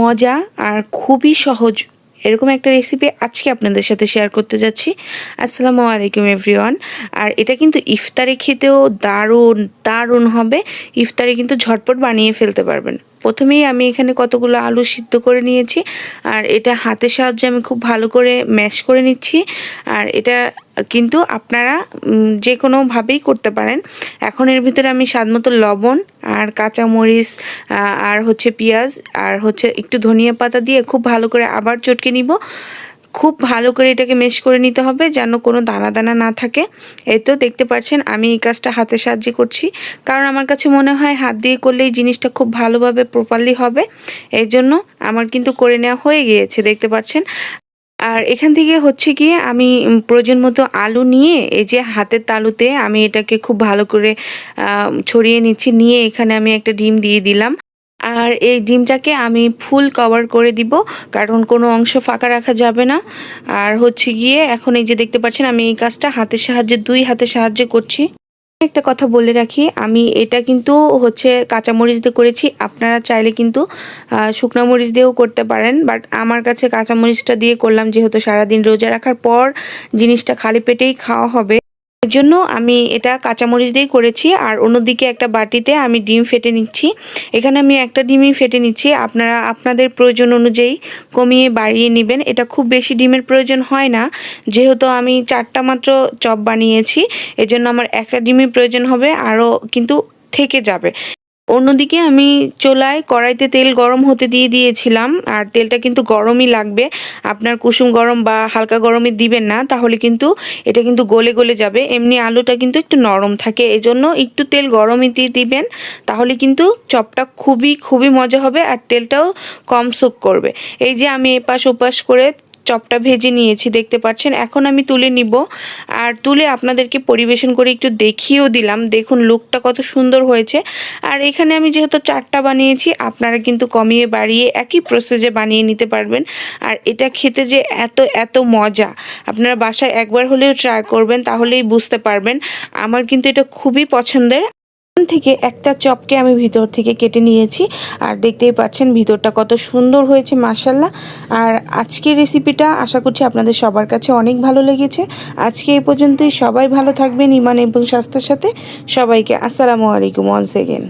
মজা আর খুবই সহজ। এরকম একটা রেসিপি আজকে আপনাদের সাথে শেয়ার করতে যাচ্ছি। আসসালামু আলাইকুম এভরিওয়ান আর এটা কিন্তু ইফতারে খেতেও দারুণ দারুণ হবে। ইফতারে কিন্তু ঝটপট বানিয়ে ফেলতে পারবেন। প্রথমেই আমি এখানে কতগুলো আলু সিদ্ধ করে নিয়েছি, আর এটা হাতের সাহায্যে আমি খুব ভালো করে ম্যাশ করে নিচ্ছি। আর এটা কিন্তু আপনারা যে কোনোভাবেই করতে পারেন। এখন এর ভিতরে আমি স্বাদ মতো লবণ আর কাঁচামরিচ আর হচ্ছে পেঁয়াজ, আর হচ্ছে একটু ধনিয়া পাতা দিয়ে খুব ভালো করে আবার চটকে নিব। খুব ভালো করে এটাকে মেশ করে নিতে হবে যেন কোনো দানা দানা না থাকে। এই তো দেখতে পাচ্ছেন, আমি এই কাজটা হাতের সাহায্যে করছি। কারণ আমার কাছে মনে হয় হাত দিয়ে করলে এই জিনিসটা খুব ভালোভাবে প্রপারলি হবে। এই জন্য আমার কিন্তু করে নেওয়া হয়ে গিয়েছে, দেখতে পাচ্ছেন। আর এখান থেকে হচ্ছে গিয়ে আমি প্রয়োজন মতো আলু নিয়ে এই যে হাতের তালুতে আমি এটাকে খুব ভালো করে ছড়িয়ে নিচ্ছি। নিয়ে এখানে আমি একটা ডিম দিয়ে দিলাম। আর এই ডিমটাকে আমি ফুল কভার করে দিব, কারণ কোনো অংশ ফাঁকা রাখা যাবে না। আর হচ্ছে গিয়ে এখন এই যে দেখতে পাচ্ছেন, আমি এই কাজটা হাতের সাহায্যে, দুই হাতের সাহায্যে করছি। একটা কথা বলে রাখি, আমি এটা কিন্তু হচ্ছে কাঁচামরিচ দিয়ে করেছি, আপনারা চাইলে কিন্তু শুকনো মরিচ দিয়েও করতে পারেন বাট আমার কাছে কাঁচামরিচটা দিয়ে করলাম, যেহেতু সারাদিন রোজা রাখার পর জিনিসটা খালি পেটেই খাওয়া হবে। এর জন্য আমি এটা কাঁচামরিচ দিয়ে করেছি আর অন্যদিকে একটা বাটিতে আমি ডিম ফেটে নিচ্ছি। এখানে আমি একটা ডিমই ফেটে নিচ্ছি। আপনারা, আপনাদের প্রয়োজন অনুযায়ী কমিয়ে বাড়িয়ে নেবেন। এটা খুব বেশি ডিমের প্রয়োজন হয় না। যেহেতু আমি চারটা মাত্র চপ বানিয়েছি, এজন্য আমার একটা ডিমই প্রয়োজন হবে, আরও কিন্তু থেকে যাবে। অন্যদিকে আমি চোলায় কড়াইতে তেল গরম হতে দিয়ে দিয়েছিলাম, আর তেলটা কিন্তু গরমই লাগবে। আপনার কুসুম গরম বা হালকা গরমে দিবেন না, তাহলে কিন্তু এটা কিন্তু গলে গলে যাবে। এমনি আলুটা কিন্তু একটু নরম থাকে, এজন্য একটু তেল গরমই দিয়ে দিবেন, তাহলে কিন্তু চপটা খুবই খুবই মজা হবে, আর তেলটাও কম সুক করবে। এই যে আমি এপাশ ওপাশ করে চপটা ভেজে নিয়েছি, দেখতে পাচ্ছেন? এখন আমি তুলে নিব। আর তুলে আপনাদেরকে পরিবেশন করে একটু দেখিয়েও দিলাম। দেখুন লুকটা কত সুন্দর হয়েছে। আর এখানে আমি যেহেতু চারটা বানিয়েছি, আপনারা কিন্তু কমিয়ে বাড়িয়ে একই প্রসেসে বানিয়ে নিতে পারবেন। আর এটা খেতে যে এত এত মজা! আপনারা বাসায় একবার হলেও ট্রাই করবেন, তাহলেই বুঝতে পারবেন। আমার কিন্তু এটা খুবই পছন্দের। থেকে একটা চপকে আমি ভিতর থেকে কেটে নিয়েছি। আর দেখতেই পাচ্ছেন ভিতরটা কত সুন্দর হয়েছে মাসাল্লাহ আর আজকের রেসিপিটা আশা করছি আপনাদের সবার কাছে অনেক ভালো লেগেছে। আজকে এই পর্যন্তই। সবাই ভালো থাকবেন ইমান এবং স্বাস্থ্যের সাথে। সবাইকে আসসালামু আলাইকুম ওয়ান্স এগেন